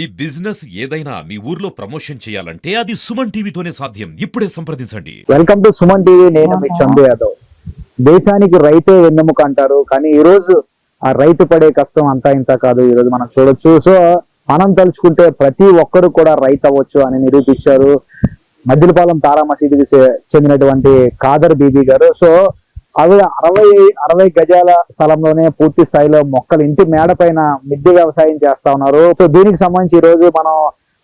ఈ బిజినెస్ ఏదైనా మీ ఊర్లో ప్రమోషన్ చేయాలంటే అది సుమన్ టీవీతోనే సాధ్యం. ఇప్పుడే సంప్రదించండి. వెల్కమ్ టు సుమన్ టీవీ నేను మీ చందు యాదవ్. దేశానికి రైతే వెన్నెముక అంటారు కానీ ఈ రోజు ఆ రైతు పడే కష్టం అంతా ఇంత కాదు ఈ రోజు మనం చూడొచ్చు. సో మనం తలుచుకుంటే ప్రతి ఒక్కరు కూడా రైతు అవ్వచ్చు అని నిరూపించారు. మద్దిలపాలెం తారా మసీదుకి చెందినటువంటి కాదర్ బీబీ గారు. సో అవి అరవై అరవై గజాల స్థలంలోనే పూర్తి స్థాయిలో మొక్కలు ఇంటి మేడ పైన మిద్దె వ్యవసాయం చేస్తా ఉన్నారు. సో దీనికి సంబంధించి ఈ రోజు మనం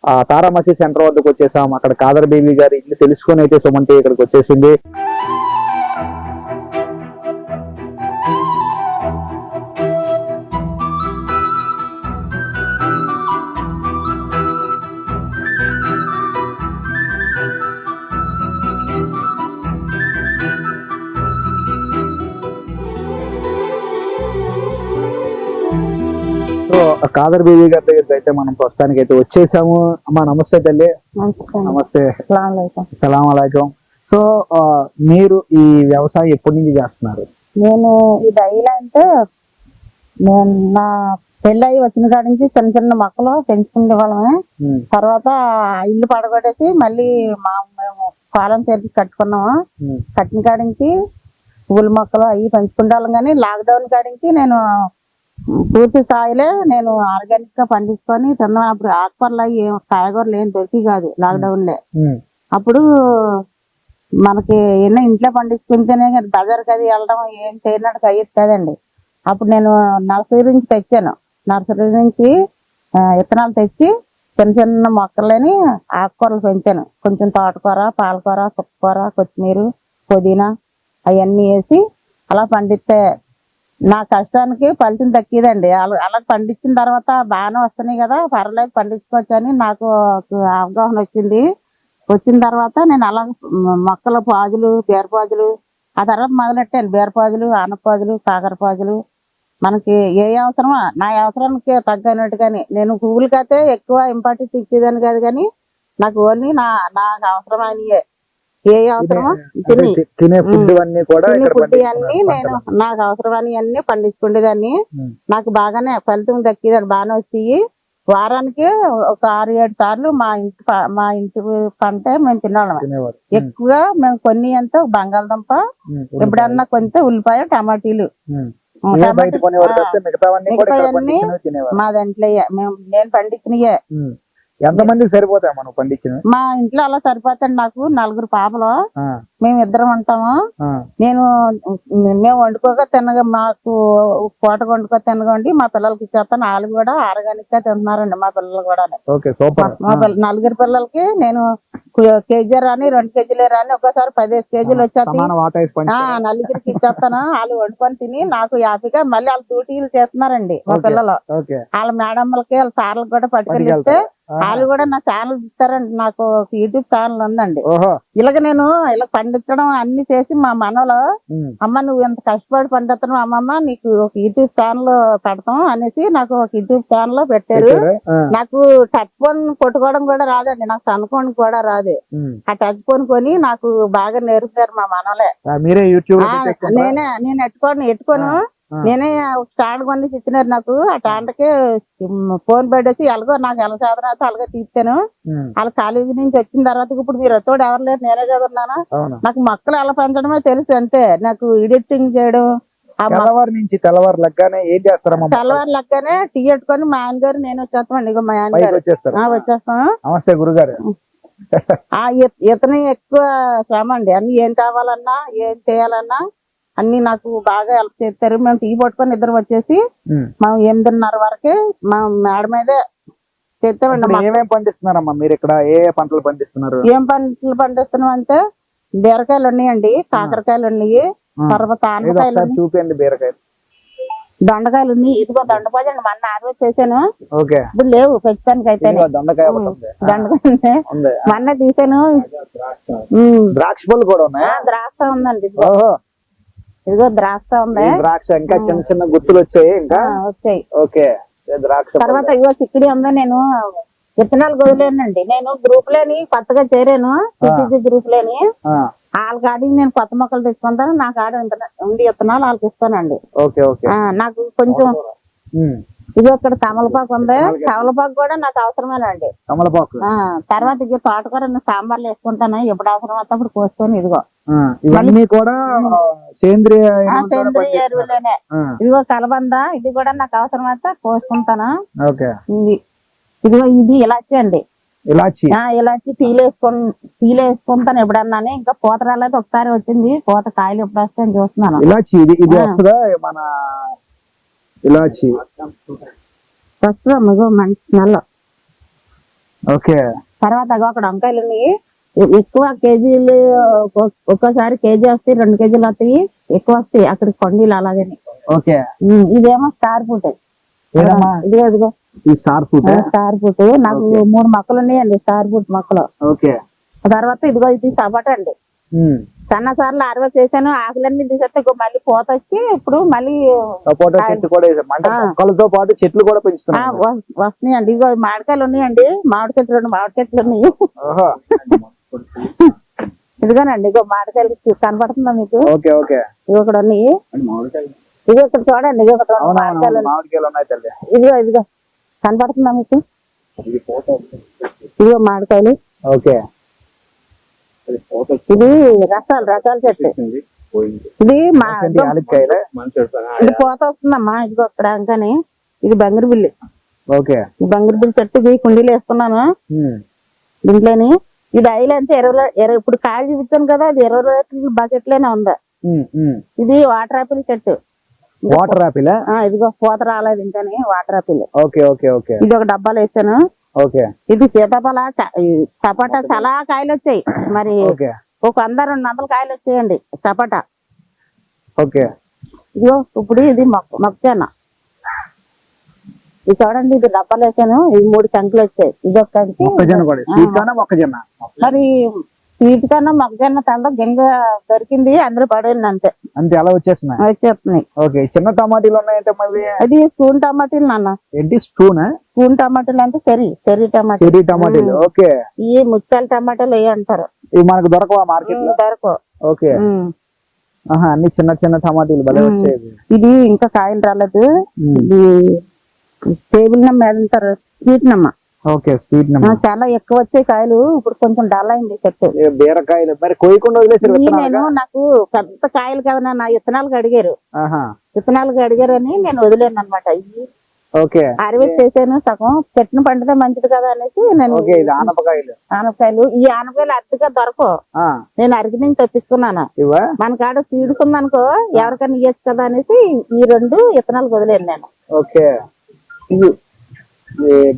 ఆ సెంటర్ వద్దకు వచ్చేసాం. అక్కడ కాదర్ బేబీ గారి ఇల్లు తెలుసుకొని అయితే సుమంతి ఇక్కడికి వచ్చేసింది. కాదర్ బేబీ గారి దగ్గరికి అయితే మనం ప్రస్తుతానికి అయితే వచ్చేసాము. అమ్మా నమస్తే తల్లి. నమస్తే. అలైకుం. సలాం అలాగం సో మీరు ఈ వ్యవసాయం ఎప్పటి నుంచి చేస్తున్నారు? నేను ఇది అయ్యిలా అంటే నేను నా పెళ్ళయి వచ్చిన కాడి నుంచి చిన్న చిన్న మొక్కలు పెంచుకునే వాళ్ళమే. తర్వాత ఇల్లు పడగొట్టేసి మళ్ళీ మా మేము కాలం చేసి కట్టుకున్నాము. కట్టిన కాడి నుంచి పూల మొక్కలు అవి పెంచుకుంటే వాళ్ళం కానీ లాక్డౌన్ కాడి నుంచి నేను పూర్తి స్థాయిలో నేను ఆర్గానిక్గా పండించుకొని తిన్నాను అప్పుడు ఆకుకూరలు అవి ఏం కాయగూరలు ఏం దొరికి కాదు లాక్డౌన్లో అప్పుడు మనకి ఎన్నో ఇంట్లో పండించుకుంటేనే బజార్కి అది వెళ్ళడం ఏం చేయనట్టు అయ్యేది కదండి అప్పుడు నేను నర్సరీ నుంచి తెచ్చాను. నర్సరీ నుంచి విత్తనాలు తెచ్చి చిన్న చిన్న మొక్కలని ఆకుకూరలు పెంచాను. కొంచెం తోటకూర పాలకూర చుక్కకూర కొత్తిమీర పుదీనా అవన్నీ వేసి అలా పండిస్తే నా కష్టానికి ఫలితం తక్కిదండి అలా అలా పండించిన తర్వాత బాగానే వస్తున్నాయి కదా పర్లేదు పండించుకోవచ్చు అని నాకు అవగాహన వచ్చింది. వచ్చిన తర్వాత నేను అలా మొక్కల పాజులు బీరపాజులు ఆ తర్వాత మొదలెట్టాను. బీరపాజులు ఆనపాజులు కాకరపాజులు మనకి ఏ అవసరమో నా అవసరానికి తగ్గనట్టుగాని. నేను పువ్వులకైతే ఎక్కువ ఇంపార్టెన్స్ ఇచ్చేదాన్ని కాదు కానీ నాకు ఓన్లీ నా నాకు అవసరమైనయే. ఏ అవసరమో తిని ఫుడ్. అన్ని కూడా ఫుడ్ నేను. నాకు అవసరమని అన్ని పండించుకునేదాన్ని నాకు బాగానే ఫలితం దక్కిదని బాగానే వచ్చి వారానికి ఒక ఆరు ఏడు సార్లు మా ఇంటి మా ఇంటి పంట మేము ఉమ్, ఎక్కువగా మేము కొన్ని అంతా బంగాళదుంప ఎప్పుడన్నా కొంత ఉల్లిపాయ టమాటీలు. మా దాంట్లో మేము నేను పండించినయే. ఉమ్. ఎంతమందికి సరిపోతాయి మనం పండించినవి? మా ఇంట్లో అలా సరిపోతాండి నాకు నలుగురు పాపలు. మేము ఇద్దరం ఉంటాము. నేను మేము వండుకోక తినగా మాకు పూట వండుకో తినగండి మా పిల్లలకి ఇచ్చేస్తాను వాళ్ళు కూడా ఆర్గానిక్గా తింటున్నారండి మా పిల్లలు కూడా. మా పిల్ల నలుగురు పిల్లలకి నేను కేజీ రాని రెండు కేజీలు రాని ఒక్కసారి పదిహేను కేజీలు వచ్చేస్తాయి. నలుగురికి ఇచ్చేస్తాను. వాళ్ళు వండుకొని తిని నాకు హ్యాపీగా మళ్ళీ వాళ్ళు డ్యూటీలు చేస్తున్నారండి మా. పిల్లలు. వాళ్ళ మేడంలకి వాళ్ళ సార్లకు కూడా పట్టుకెళ్ళిస్తే. వాళ్ళు కూడా నా ఛానల్ ఇస్తారండి నాకు ఒక యూట్యూబ్ ఛానల్ ఉందండి. ఇలాగ నేను ఇలా పండించడం అన్ని చేసి మా మనలో అమ్మ నువ్వు ఎంత కష్టపడి పండిస్తున్నావు అమ్మమ్మ నీకు ఒక యూట్యూబ్ ఛానల్ పెడతాం అనేసి నాకు ఒక యూట్యూబ్ ఛానల్ పెట్టారు. పెట్టారా? నాకు టచ్ ఫోన్ కొట్టుకోవడం కూడా రాదండి. నాకు సన్ ఫోన్ కూడా రాదు. ఆ టచ్ ఫోన్ కొని నాకు బాగా నేర్పారు మా మనలే లో? నేనే నేను ఎట్టుకోను ఎట్టుకోను. నేనే స్టాండ్ కొని ఇచ్చినారు నాకు. ఆ స్టాండ్కి ఫోన్ పెట్టేసి ఎలాగో నాకు ఎలా సాధన అయితే అలాగే తీస్తాను వాళ్ళ కాలేజీ నుంచి వచ్చిన తర్వాత ఇప్పుడు మీరు తోడు ఎవరు లేరు నేనే అవును. నాకు మొక్కలు ఎలా పెంచడమే తెలుసు అంతే. నాకు ఎడిటింగ్ చేయడం తెల్లవారు నుంచి తెల్లవారు లెక్కనే ఏం చేస్తారమ్మా తెల్లవారు లెక్కనే టీ పెట్టుకొని మా ఆయన గారు నేను వచ్చేస్తామండి. ఇక మా ఆయన గారు. వచ్చేస్తాం. నమస్తే గురుగారు. ఇతను ఎక్కువ శ్రమ అండి. అన్ని ఏం కావాలన్నా ఏం చేయాలన్నా అన్ని నాకు బాగా హెల్ప్ చేస్తారు మేము టీ పట్టుకొని ఇద్దరు వచ్చేసి. మేము ఎనిమిదిన్నర వరకే మా మేడ మీదే చేస్తామండి పండిస్తున్నారమ్మా? మీరు ఇక్కడ ఏ పంటలు పండిస్తున్నారు? ఏం పంటలు పండిస్తున్నాం అంటే బీరకాయలు ఉన్నాయండి కాకరకాయలు ఉన్నాయి. తర్వాత ఒకసారి చూపించండి బీరకాయ దొండకాయలు ఉన్నాయి. ఇదిగో దొండపాజండి మొన్న ఆర్వేజ్ చేశాను. ఇప్పుడు లేవు పెంచడానికి అయితే దొండకాయ దొండకాయ మొన్న తీసాను. ద్రాక్ష. పళ్ళు కూడా ఉన్నాయి? ద్రాక్ష ఉందండి ఇదిగో ద్రాక్ష ఉంది. ద్రాక్ష? ఇంకా చిన్న చిన్న గుత్తులు వచ్చాయి ఇంకా వచ్చాయి. ఓకే. ద్రాక్ష. తర్వాత ఇగో చిక్కుడి ఉంది. నేను విత్తనాలు వదిలేనండి నేను గ్రూప్ లేని కొత్తగా చేరాను. గ్రూప్ లేని. వాళ్ళ కాడికి నేను కొత్త మొక్కలు తెచ్చుకుంటాను. నా కాడ విత్తనా- ఉండి విత్తనాలు వాళ్ళకి ఇస్తానండి. నాకు కొంచెం. ఇది ఇక్కడ తమలపాకు ఉంది. తమలపాకు. కూడా నాకు అవసరమేనండి. కమలపాకు ఆ, తర్వాత ఇది తోటకూర సాంబార్లు వేసుకుంటాను. ఎప్పుడు అవసరం వస్తే అప్పుడు కోసుకొని ఇదిగో. ఇవన్నీ కూడా సేంద్రియ సేంద్రియ. ఎరువులేనే. ఇదిగో కలబంద ఇది కూడా నాకు అవసరం అయితే కోసుకుంటాను. ఇది ఇదిగో ఇది ఇలాచి అండి. ఇలాచి. ఆ, ఇలాచి టీలు వేసుకొని వేసుకుంటాను ఎప్పుడన్నా ఇంకా పూత రాలేదు. ఒకసారి వచ్చింది. పూత కాయలు ఎప్పుడు వస్తాయని చూస్తున్నాను. ఇలాచి ఇది ఇది మన ఇలాచి. మంచి ఓకే. తర్వాత అక్కడ వంకాయలు ఉన్నాయి. ఎక్కువ కేజీలు ఒక్కొ- ఒక్కోసారి కేజీ వస్తాయి రెండు కేజీలు వస్తాయి ఎక్కువ వస్తాయి. అక్కడ కొండీలు అలాగని ఓకే. ఇదేమో స్టార్ ఫ్రూట్. ఇదిగో ఈ స్టార్ ఫుడ్ స్టార్ ఫ్రూట్. నాకు మూడు మొక్కలు ఉన్నాయండి స్టార్ ఫ్రూట్ మొక్కలు. ఓకే. తర్వాత ఇదిగో ఇది సపోటా అండి. సన్న సార్లు అరవై చేశాను ఆకులన్నీ తీసేస్తే మళ్ళీ పూత వచ్చి ఇప్పుడు మళ్ళీ సపోటా చెట్టు కూడా వేసాం. అంటే ఆ. మొక్కలతో పాటు చెట్లు కూడా పెంచుతున్నాం. వస్తున్నాయండి. ఇగో మామిడికాయలు ఉన్నాయండి. మామిడి చెట్లు రెండు మామిడి చెట్లు ఉన్నాయి. ఇదిగోనండి ఇగో మామిడికాయలు కనపడుతుందా మీకు? Okay okay. ఇవి ఉన్నాయి. ఇదిగో ఇక్కడ చూడండి మామిడికాయలు ఇదిగో ఇదిగో. కనపడుతుందా మీకు? ఇదిగో మామిడికాయలు. ఓకే. ఇది రసాలు రసాల చెట్టు. ఇది మా ఇది పోత వస్తుందమ్మా ఇదిగో ఇక్కడ అంకని. ఇది బంగిరి బిల్లి. ఓకే. ఈ బంగిరి బిల్లి చెట్టు ఇది కుండీలు వేసుకున్నాను. ఉమ్. దీంట్లోని ఇది ఐలు అంటే ఇరవై ఇరవై ఇప్పుడు కాయలు చూపించాను కదా అది ఇరవై రోజులు బకెట్లోనే ఉంది. Um, um. ఇది వాటర్ ఆపిల్ చెట్టు. Water apple? ఇదిగో పూత రాలేదు ఇంకాని water apple. Okay okay okay. ఇది ఒక డబ్బాలో వేసాను. ఓకే. ఇది సీతాఫల సపోటా చాలా కాయలు వచ్చాయి మరి ఒక వంద రెండు వందల కాయలు వచ్చాయండి సపోటా. ఓకే. ఇదిగో ఇప్పుడు ఇది మొక్క మొక్కజొన్న. ఇది చూడండి ఇది డబ్బాలు వేసాను ఇది మూడు కంకులు వచ్చాయి ఇది ఒక కంకి మరి స్వీట్ కన్నా మొక్కజొన్న తల గింజ దొరికింది అందరూ పడేయండి అంతే. అంతే అలా వచ్చేస్తున్నాయి? వచ్చేస్తున్నాయి. ఓకే చిన్న టమాటీలు ఉన్నాయంటే మళ్ళీ? అది స్పూన్ టమాటీలు నాన్న. ఏంటి స్పూన్? స్పూన్ టమాటాలు అంటే చెర్రీ చెర్రీ టమాటా చెరీ టమాటీలు ఓకే. ఈ ముత్యాల టమాటాలు ఏ అంటారు? ఇవి మనకు దొరకవా మార్కెట్లో దొరకవు. ఓకే. అన్ని చిన్న చిన్న టమాటీలు భలే ఉమ్. వచ్చేది ఇది ఇంకా కాయలు రాలేదు. ఇది టేబుల్ నమ్మ స్వీట్ నమ్మ ఓకే స్వీట్ చాలా ఎక్కువ వచ్చాయి కాయలు. ఇప్పుడు కొంచెం డల్ అయింది చెట్టు. బీరకాయలు. మరి వదిలేసారు విత్తనాలుగా? నేను నాకు పెద్ద కాయలు కదా నా విత్తనాలకు అడిగారు. విత్తనాలకు అడిగారని నేను వదిలేను అనమాట ఇవి ఓకే. హార్వెస్ట్ చేశాను సగం. చెట్టును పండితే మంచిది కదా అనేసి నేను ఆనపకాయలు. ఆనపకాయలు. ఈ ఆనపకాయలు అతిగా దొరకవు. నేను అరటి నుంచి తెప్పించుకున్నాను. మన కాడ సీడ్స్ ఉందనుకో ఎవరికైనా ఇవ్వచ్చు కదా అనేసి ఈ రెండు విత్తనాలు వదిలేను నేను. ఓకే.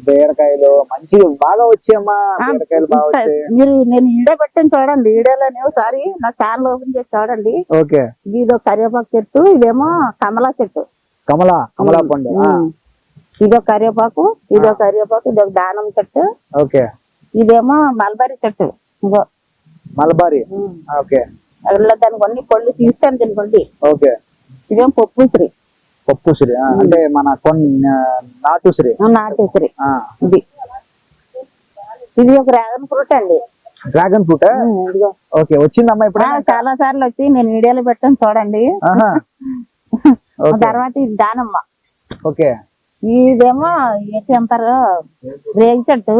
బీరకాయలు మంచి బాగా వచ్చాయమ్మా బీరకాయలు బాగా వచ్చాయి. మీరు నేను ఈడే పెట్టాను చూడండి ఈడేలోనే ఒకసారి నా ఛానల్ ఓపెన్ చేసి చూడండి. ఓకే. ఇది కరివేపాకు చెట్టు ఇదేమో కమలా చెట్టు. కమలా కమలా పండు. ఇదో కరివేపాకు ఇదో కరివేపాకు ఇదో దానం చెట్టు. ఓకే. ఇదేమో మల్బరీ చెట్టు. ఇగో. మలబారి. ఓకే. దానికి కొన్ని పళ్ళు తీస్తాను తినుకోండి ఓకే. ఇదేం పప్పు పప్పు ఆ, అంటే మన కొన్ని నాటు ఉసిరి నాటు ఆ, ఇది. ఇది ఒక డ్రాగన్ ఫ్రూట్ అండి. Dragon fruit? ఓకే వచ్చిందమ్మా ఇప్పుడు చాలా సార్లు వచ్చి నేను వీడియోలో పెట్టాను చూడండి. తర్వాత ఇది దానమ్మ. ఓకే. ఇదేమో ఏంటి అంటారు? రేగి చెట్టు.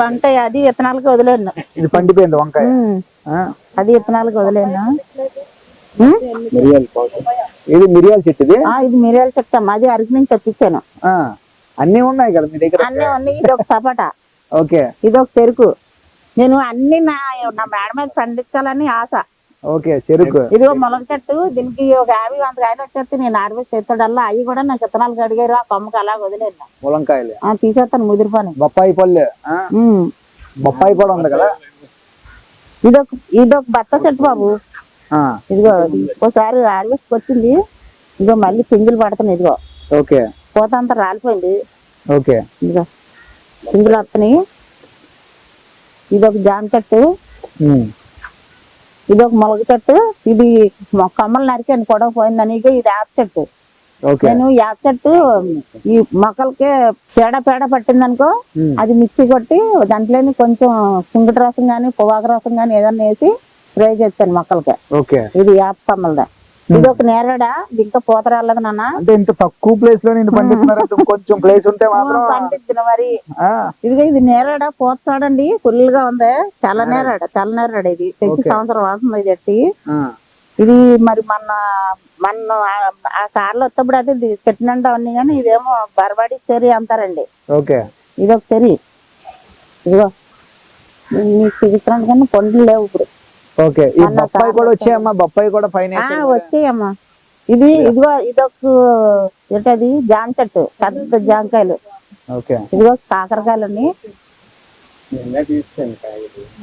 వంకాయ అది విత్తనాలకు వదిలేను. ఇది పండిపోయింది వంకాయ. అది విత్తనాలకు వదిలేను. ఇది మిరియాల చెట్టు ఇది? మిరియాల చెట్టు అమ్మ. అది అరకు నుంచి తెప్పించాను. అన్నీ ఉన్నాయి కదా మీ దగ్గర? అన్ని ఉన్నాయి. ఇది ఒక సపోటా ఓకే. ఇది ఒక చెరుకు. నేను అన్ని నా నా మేడ మీద పండించాలని ఆశ. ఓకే చెరుకు. ఇది ఒక మొలక చెట్టు. దీనికి ఒక యాభై వంద కాయలు వచ్చేస్తే నేను హార్వెస్ట్ చేస్తాడల్లా అవి కూడా నాకు విత్తనాలు కడిగారు ఆ కొమ్మకి అలా వదిలేను. ములంకాయలు ఆ, తీసేస్తాను ముదిరిపోని. బొప్పాయి పళ్ళు. బొప్పాయి కూడా ఉంది కదా? ఇదొక ఇదొక బత్త చెట్టు బాబు. ఇదిగో ఒకసారి హార్వెస్ట్ వచ్చింది ఇదిగో మళ్ళీ పిందులు పడుతున్నాయి ఇదిగో. ఓకే. పూత అంతా రాలిపోయింది. ఓకే. ఇదిగో పిందులు వస్తున్నాయి. ఇదొక జామ చెట్టు. ఇది ఒక మొలక చెట్టు. ఇది కొమ్మలు నరికాను పొడవ పోయిందని. ఇది యాప్ చెట్టు. ఓకే. నేను యాప్ చెట్టు ఈ మొక్కలకి పేడ పేడ పట్టిందనుకో ఉమ్, అది మిక్సీ కొట్టి దాంట్లోని కొంచెం కుంగటి రసం కానీ పొగాకు రసం కానీ ఏదన్నా వేసి స్ప్రే చేస్తాను మొక్కలకి. ఓకే. ఇది యాప్ కొమ్మలదే. ఇది ఒక నేరడా? ఇంకా పూత రాలేదు నాన్న. అంటే ఇంత తక్కువ ప్లేస్లో నేను పండిస్తున్నారంటే కొంచెం ప్లేస్ ఉంటే మాత్రం పండిద్దిన మరి. ఇదిగో ఇది నేరడ? పూత చూడండి ఫుల్గా ఉంది. తెల్ల నేరడ. తెల్ల నేరడ ఇది. తెచ్చి. సంవత్సరం వాసన ఇది చెట్టి ఇది మరి మన మన ఆ- కార్లో వచ్చేప్పుడు అయితే ఇది పెట్టినంత ఉంది కానీ ఇదేమో బరబాడి చెరి అంటారండి. ఓకే. ఇది ఒక చెరి ఇదిగో మీకు చూపిస్తున్నాను కానీ పండ్లు లేవు ఇప్పుడు. ఓకే. ఈ మొన్న బొప్పాయి కూడా వచ్చాయమ్మా? బొప్పాయి కూడా పైన ఆ వేసారు కదా? వచ్చాయమ్మా. ఇది ఇదిగో? ఇదొక ఏంటది? జామ చెట్టు పెద్ద జామకాయలు. ఓకే. ఇదిగో కాకరకాయలు ఉన్నాయి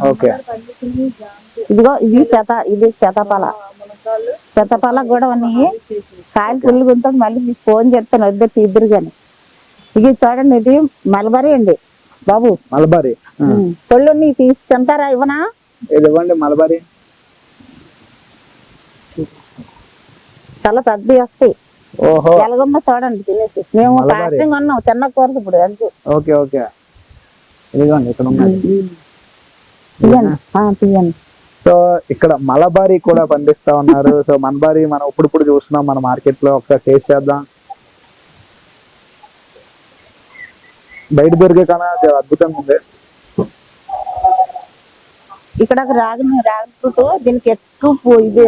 ఓకే. ఇదిగో ఇది శత ఇది శతపాల శతపాల కూడా ఉన్నాయి. కాయలు పుల్లు ఉంటుంది మళ్ళీ మీకు ఫోన్ చేస్తాను. ఇద్దరు తీద్దరు కానీ ఇది చూడండి ఇది మలబరీ అండి బాబు. మలబారి. ఆ, పళ్ళు నీ తీసి తింటారా ఇవ్వనా? ఇది ఇవ్వండి మలబారి. చాలా పెద్దవి వస్తాయి ఓహో. ఎలాగుందో చూడండి తినేసి. మేము మలబారీ. ప్యాకింగ్ ఉన్నాం తిన్న కూరదు ఇప్పుడు అంతే ఓకే ఓకే. ఇదిగోండి ఇక్కడ ఉన్నది తీయండి. ఆ, తీయండి. సో ఇక్కడ మలబారి కూడా పండిస్తా ఉన్నారు. సో మలబారి మనం ఇప్పుడిప్పుడు చూస్తున్నాం మన మార్కెట్లో ఒకసారి టేస్ట్ చేద్దాం. బయట దొరికే కన్నా అది అద్భుతంగా ఉంది. ఇక్కడ ఒక రాగిని రాగి ఫ్రూట్ దీనికి ఎక్కువ ఇది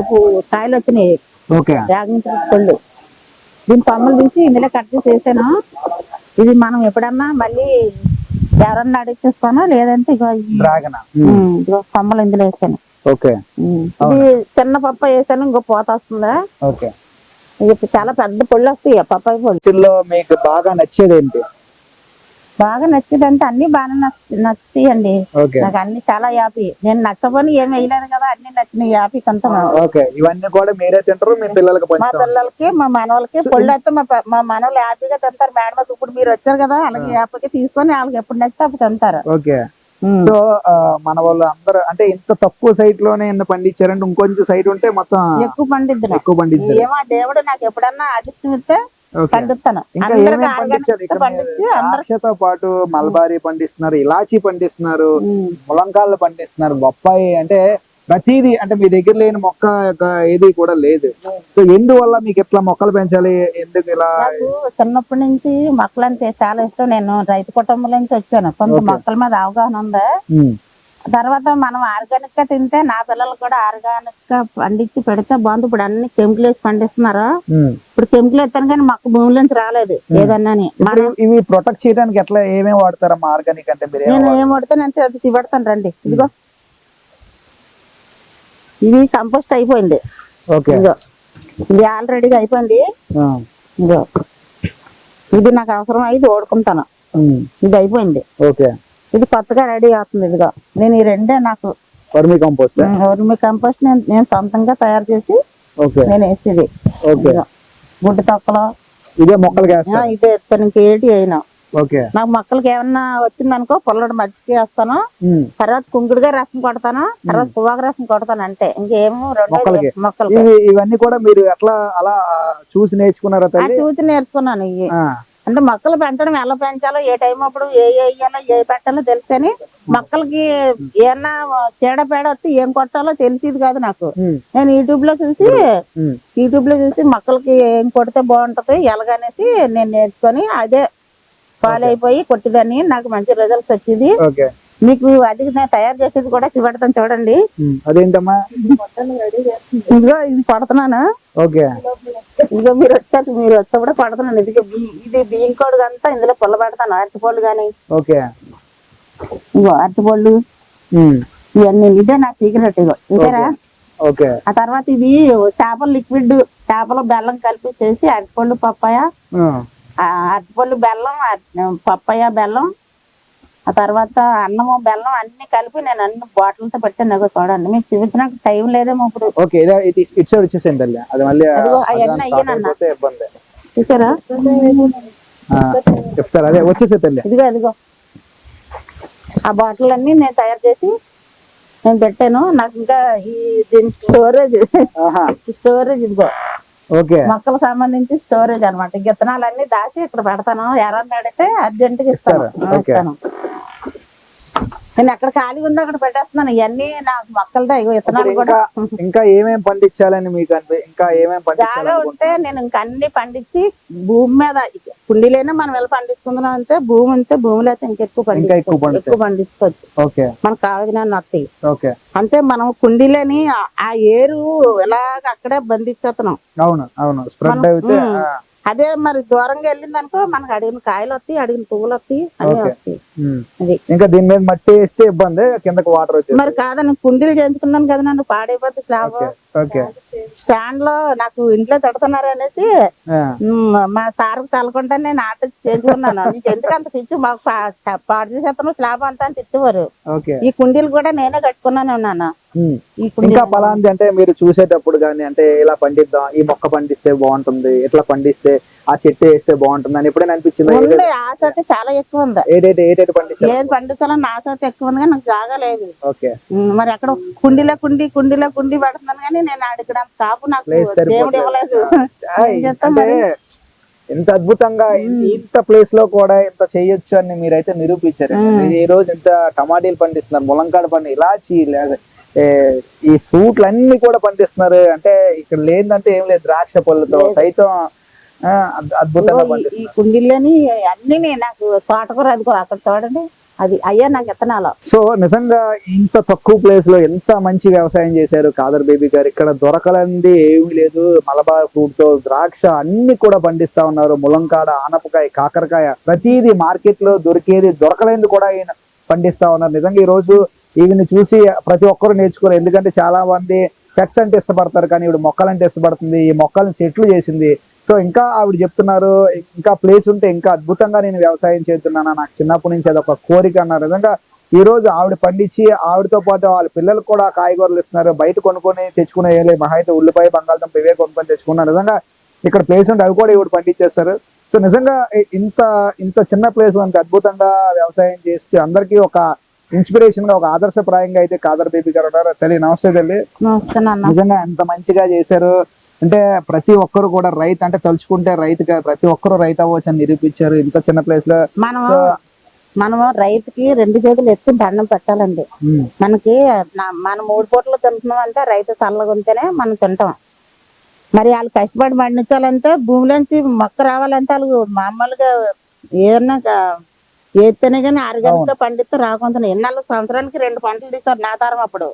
కాయలు వచ్చినాయి. ఓకే. రాగిని ఫ్రూట్ పళ్ళు దీని కొమ్మలు తీసి ఇందులో కట్ చేసి వేసాను. ఇది మనం ఎప్పుడన్నా మళ్ళీ ఎవరన్నా అడిగేస్తాను లేదంటే డ్రాగన్? కొమ్మలు ఇందులో వేసాను. ఓకే. ఉమ్, ఇది చిన్న పప్ప వేసాను ఇంకో పోత వస్తుందా? ఓకే. ఇది చాలా పెద్ద పళ్ళు వస్తాయి పప్పాయి పళ్ళు మీకు బాగా నచ్చేది ఏంటి? బాగా నచ్చిందంటే అన్ని బాగా నచ్చుతాయండి నాకు అన్ని చాలా యాపీ. నేను నచ్చబోని ఏం వేయలేదు కదా అన్ని నచ్చినాయి యాపీ కొంత ఓకే. ఇవన్నీ కూడా మీరే తింటారు మీ పిల్లలకి మా పిల్లలకి మా మనవలకి పళ్ళు అయితే మా ప- మా మనవలు హ్యాపీగా తింటారు. మేడం ఇప్పుడు మీరు వచ్చారు కదా అలాగే హ్యాపీగా తీసుకొని వాళ్ళకి ఎప్పుడు నచ్చితే అప్పుడు తింటారు. ఓకే. సో మన వాళ్ళు అందరూ అంటే ఇంత తక్కువ సైట్లోనే ఎన్ని పండించారంటే ఇంకొంచెం సైట్ ఉంటే మొత్తం ఎక్కువ పండిద్దును ఎక్కువ పండించారు ఏమో దేవుడు నాకు ఎప్పుడన్నా అదృష్టం ఇస్తే ఓకే. పండిస్తాను ఇంకా అందరికి ఏమేమి ఆర్గానిక్ పండించారు ఇక్కడ? పండించి అందరు ద్రాక్షతో పాటు మల్బారీ పండిస్తున్నారు ఇలాచి పండిస్తున్నారు ములంకాళ్ళు పండిస్తున్నారు బొప్పాయి అంటే ప్రతిదీ అంటే మీ దగ్గర లేని మొక్క ఏది కూడా లేదు. సో ఎందువల్ల మీకు ఇట్లా మొక్కలు పెంచాలి? ఎందుకు ఇలా చిన్నప్పటి నుంచి మొక్కలు అంటే చాలా ఇష్టం. నేను రైతు కుటుంబం నుంచి వచ్చాను. కొంత. మొక్కల మీద అవగాహన ఉంది. తర్వాత మనం ఆర్గానిక్గా తింటే నా పిల్లలు కూడా ఆర్గానిక్గా పండించి పెడితే బాగుంది. ఇప్పుడు అన్ని కెమికల్ వేసి పండిస్తున్నారు. ఇప్పుడు కెమికల్ వేస్తాను కానీ మొక్క భూమి నుంచి రాలేదు ఏదన్నా ఇవి ప్రొటెక్ట్ చేయడానికి ఎట్లా ఏమేమి వాడతారమ్మా ఆర్గానిక్ అంటే ఏం నేను వాడతారు? ఏం పడితే అది చూపెడతాను రండి. ఇదిగో. ఇది కంపోస్ట్ అయిపోయింది. ఓకే. ఇదిగో. ఇది ఆల్రెడీగా అయిపోయింది. ఇదిగో. ఇది నాకు అవసరం అయ్యి ఓడుకుంటాను ఇది అయిపోయింది. ఓకే. ఇది కొత్తగా రెడీ అవుతుంది ఇదిగో. నేను ఈ రెండే నాకు వర్మీ కంపోస్ట్. వర్మి కంపోస్ట్ నేను నేను సొంతంగా తయారు చేసి నేను వేసేది. గుడ్డు తొక్కలు. ఇదే వేస్తారు ఇదే ఎత్తాను ఇంకేటి అయినా. నాకు మొక్కలకి ఏమన్నా వచ్చిందనుకో పొల్లడు మజ్జిగ వేస్తాను. తర్వాత కుంకుడుగా రసం కొడతాను. తర్వాత పువ్వాక రసం కొడతాను అంటే ఇంకేమో రెండు ఇవి ఇవన్నీ కూడా మీరు ఎట్లా అలా చూసి నేర్చుకున్నారా చూసి నేర్చుకున్నాను ఇవి. అంటే మొక్కలు పెంచడం ఎలా పెంచాలో ఏ టైం అప్పుడు ఏ ఏ ఏ పెట్టాలో తెలుసు కానీ మొక్కలకి ఏమన్నా చీడపేడ వస్తే ఏం కొట్టాలో తెలిసేది కాదు నాకు. నేను యూట్యూబ్లో చూసి. యూట్యూబ్లో చూసి మొక్కలకి ఏం కొడితే బాగుంటది ఎలాగనేసి నేను నేర్చుకొని అదే ఫాలో అయిపోయి కొట్టిదాన్ని నాకు మంచి రిజల్ట్స్ వచ్చేది. మీకు అది నేను తయారు చేసేది కూడా చూపెడతాను చూడండి. అదేంటమ్మా? ఇదిగో ఇది కొడుతున్నాను ఓకే. ఇదిగో మీరు వచ్చారు మీరు వచ్చా కూడా కొడుతున్నాను ఇదిగో బి- ఇది బియ్యం కోడు అంతా ఇందులో పుల్ల పెడతాను అరటిపళ్ళు కానీ ఓకే. ఇగో అరటిపళ్ళు. ఇవన్నీ ఇదే నా సీక్రెట్ ఇగో చూసారా ఓకే. ఆ తర్వాత ఇది చేపల లిక్విడ్ చేపల బెల్లం కలిపి చేసి అరటిపళ్ళు పప్పాయ అరటిపళ్ళు బెల్లం పప్పాయ బెల్లం ఆ తర్వాత అన్నము బెల్లం అన్ని కలిపి నేను అన్ని బాటిల్తో పెట్టాను ఇగో చూడండి. మీకు చూపించడానికి టైం లేదేమో ఇప్పుడు. ఓకే ఇదే ఇది ఇటు సైడ్ వచ్చేసేయండి తల్లి. అది మళ్ళీ అవన్నీ అయ్యానన్న. ఇబ్బంది. చూసారా? చెప్తారా? అదే వచ్చేసే తల్లి. ఇదిగో ఇదిగో. ఆ బాటిల్ అన్ని నేను తయారు చేసి నేను పెట్టాను. నాకు ఇంకా ఈ దీని స్టోరేజ్ స్టోరేజ్ ఇదిగో. ఓకే మొక్కలకు సంబంధించి స్టోరేజ్ అనమాట విత్తనాలన్నీ దాచి ఇక్కడ పెడతాను. ఎవరన్నా అడిగితే అర్జెంట్గా ఇస్తాను. ఇస్తాను. నేను ఎక్కడ ఖాళీ ఉందో అక్కడ పెట్టేస్తున్నాను. ఇవన్నీ నాకు మొక్కలతో ఇగో కూడా. ఇంకా ఇంకా ఏమేం పండించాలని మీకు ఇంకా ఏమేం జాగా ఉంటే నేను ఇంక అన్ని పండించి భూమి మీద కుండీలైనా మనం ఎలా పండించుకుందాం అంటే భూమి ఉంటే భూమిలో అయితే ఇంకెక్కువ ఇంకా ఎక్కువ పండించుకోవచ్చు. ఎక్కువ పండించుకోవచ్చు. ఓకే. మనకు కావాల్సిన వస్తాయి ఓకే. అంటే మనం కుండీలని ఆ- ఆ ఏరు ఇలాగ అక్కడే బంధించేస్తున్నాం అవును అవును. స్ప్రెడ్ మనం- అయితే ఉమ్. ఆ, అదే మరి దూరంగా వెళ్ళింది అనుకో మనకు అడిగిన కాయలు వస్తాయి అడిగిన పువ్వులు వస్తాయి అన్ని. వస్తాయి. అది. ఇంకా దీని మీద మట్టి వేస్తే ఇబ్బంది కిందకి వాటర్ వచ్చేది. మరి కాదని కుండీలు చేయించుకున్నాను కదా నన్ను పాడైపోతే స్లాబ్. ఓకే స్టాండ్లో నాకు ఇంట్లో తిడుతున్నారు అనేసి మా సార్ తలకుండా నేను ఆట చేయించుకున్నాను. ఎందుకు అంత పిచ్చి? మాకు పాడు చేసేస్తాను స్లాబ్ అంతా అని తిట్టేవారు. ఈ కుండీలు కూడా నేనే కట్టుకున్నాను నాన్న ఇంకా పలాంది అంటే మీరు చూసేటప్పుడు కానీ అంటే ఇలా పండిద్దాం ఈ మొక్క పండిస్తే బాగుంటుంది ఇట్లా పండిస్తే ఆ చెట్టు వేస్తే బాగుంటుంది అని ఎప్పుడైనా అనిపించిందా? ఆశ అయితే చాలా ఎక్కువ ఉంది. ఏదైతే ఏదైతే పండించారు? ఏది పండించాలని ఆశ అయితే ఎక్కువ ఉంది కానీ నాకు జాగా లేదు. ఓకే. మరి అక్కడ కుండీలో కుండి కుండీలో కుండి పెడుతున్నాను కానీ నేను అడిగిన కాపు నాకు దేవుడు ఇవ్వలేదు. అంటే? ఇంత అద్భుతంగా ఇంత ప్లేస్లో కూడా ఇంత చేయొచ్చు అని మీరైతే నిరూపించారు. ఈ రోజు ఇంత టమాటీలు పండిస్తున్నారు ములంకాడ పండి ఇలాచి ఈ ఫ్రూట్లు అన్ని కూడా పండిస్తున్నారు. అంటే ఇక్కడ లేదంటే ఏం లేదు ద్రాక్ష పళ్ళతో సైతం అద్భుతంగా ఈ- కుండీలోని అన్ని నాకు తోటకూర అదిగో అక్కడ చూడండి అది అయ్యా నాకు విత్తనాలు. సో నిజంగా ఇంత తక్కువ ప్లేస్లో ఎంత మంచి వ్యవసాయం చేశారు కాదర్ బేబీ గారు? ఇక్కడ దొరకలంది ఏమీ లేదు. మలబార్ ఫ్రూట్తో ద్రాక్ష అన్ని కూడా పండిస్తా ఉన్నారు. ములంకాడ ఆనపకాయ కాకరకాయ. ప్రతిదీ మార్కెట్లో దొరికేది దొరకలేంది కూడా ఈయన పండిస్తా ఉన్నారు. నిజంగా ఈ రోజు ఈయన్ని చూసి ప్రతి ఒక్కరు నేర్చుకోరు. ఎందుకంటే చాలా మంది పెట్స్ అంటే ఇష్టపడతారు కానీ ఇప్పుడు మొక్కలంటే ఇష్టపడుతుంది. ఈ మొక్కలను చెట్లు చేసింది. సో ఇంకా ఆవిడ చెప్తున్నారు ఇంకా ప్లేస్ ఉంటే ఇంకా అద్భుతంగా నేను వ్యవసాయం చేస్తున్నాను నాకు చిన్నప్పటి నుంచి అదొక కోరిక అన్నారు. నిజంగా ఈ రోజు ఆవిడ పండించి ఆవిడతో పాటు వాళ్ళ పిల్లలకు కూడా కాయగూరలు ఇస్తున్నారు. బయట కొనుక్కొని తెచ్చుకునే ఏం లేదు. మహా అయితే ఉల్లిపాయ బంగాళదుంప ఇవే కొనుక్కొని తెచ్చుకున్నారు. నిజంగా ఇక్కడ ప్లేస్ ఉంటే అవి కూడా ఇవి పండించేస్తారు. సో నిజంగా ఇంత ఇంత చిన్న ప్లేస్ అంత అద్భుతంగా వ్యవసాయం చేసి అందరికీ ఒక ఇన్స్పిరేషన్గా ఒక ఆదర్శప్రాయంగా అయితే కాదర్ బేబీ గారు ఉన్నారు. తల్లి నమస్తే తల్లి. నిజంగా ఎంత మంచిగా చేశారు. అంటే ప్రతి ఒక్కరు కూడా రైతు అంటే తలుచుకుంటే రైతుగా ప్రతి ఒక్కరు రైతు అవ్వచ్చు అని నిరూపించారు. ఇంత చిన్న ప్లేస్లో మనం మనము రైతుకి రెండు చేతులు ఎత్తి దండం పెట్టాలండి. మనకి మనం మూడు పూటలు తింటున్నాం అంటే రైతు చల్లగా ఉంటేనే మనం తింటాం. మరి వాళ్ళు కష్టపడి పండించాలంటే భూమిలోంచి మొక్క రావాలంటే వాళ్ళు మామూలుగా ఏదన్నా గా- ఏతేనే కానీ ఆర్గానిక్ పండిస్తే రాకుండా ఎన్నాళ్ళు సంవత్సరానికి రెండు పంటలు తీస్తారు నా తరం అప్పుడు.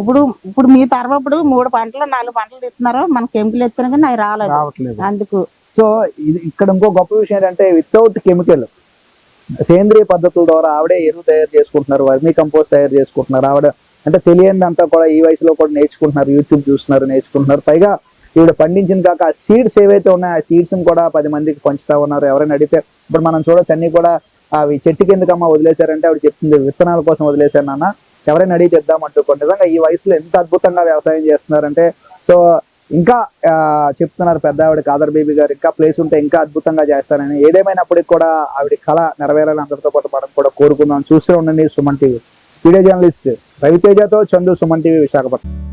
ఇప్పుడు ఇప్పుడు మీ తరం అప్పుడు మూడు పంటలు నాలుగు పంటలు తీస్తున్నారు మన కెమికల్ ఎత్తున్నా కానీ అవి రాలేదు. అందుకు సో ఇక్కడ ఇంకో గొప్ప విషయం ఏంటంటే వితౌట్ కెమికల్ సేంద్రియ పద్ధతుల ద్వారా ఆవిడే ఎరువు తయారు చేసుకుంటున్నారు వర్మీ కంపోస్ట్ తయారు చేసుకుంటున్నారు. ఆవిడ అంటే తెలియనిదంతా కూడా ఈ వయసులో కూడా నేర్చుకుంటున్నారు యూట్యూబ్ చూస్తున్నారు నేర్చుకుంటున్నారు. పైగా ఈవిడ పండించిన కాక ఆ సీడ్స్ ఏవైతే ఉన్నాయో ఆ సీడ్స్ కూడా పది మందికి పంచుతా ఉన్నారు. ఎవరైనా అడిగితే ఇప్పుడు మనం చూడొచ్చు అన్ని కూడా అవి చెట్టు ఎందుకమ్మా వదిలేశారంటే ఆవిడ చెప్తుంది విత్తనాల కోసం వదిలేశారు నాన్న. ఎవరైనా అడిగి తెద్దామంటూ కొన్ని నిజంగా ఈ వయసులో ఎంత అద్భుతంగా వ్యవసాయం చేస్తున్నారంటే సో ఇంకా ఆ, చెప్తున్నారు పెద్ద ఆవిడ కాదర్ బేబీ గారు ఇంకా ప్లేస్ ఉంటే ఇంకా అద్భుతంగా చేస్తారని ఏదేమైనప్పటికి కూడా ఆవిడ కళ నెరవేరాలని అందరితో పాటు మనం కూడా కోరుకుందాం. చూస్తూ ఉండండి సుమన్ టీవీ. వీడియో జర్నలిస్ట్ రవితేజతో చందు సుమన్ టీవీ విశాఖపట్నం.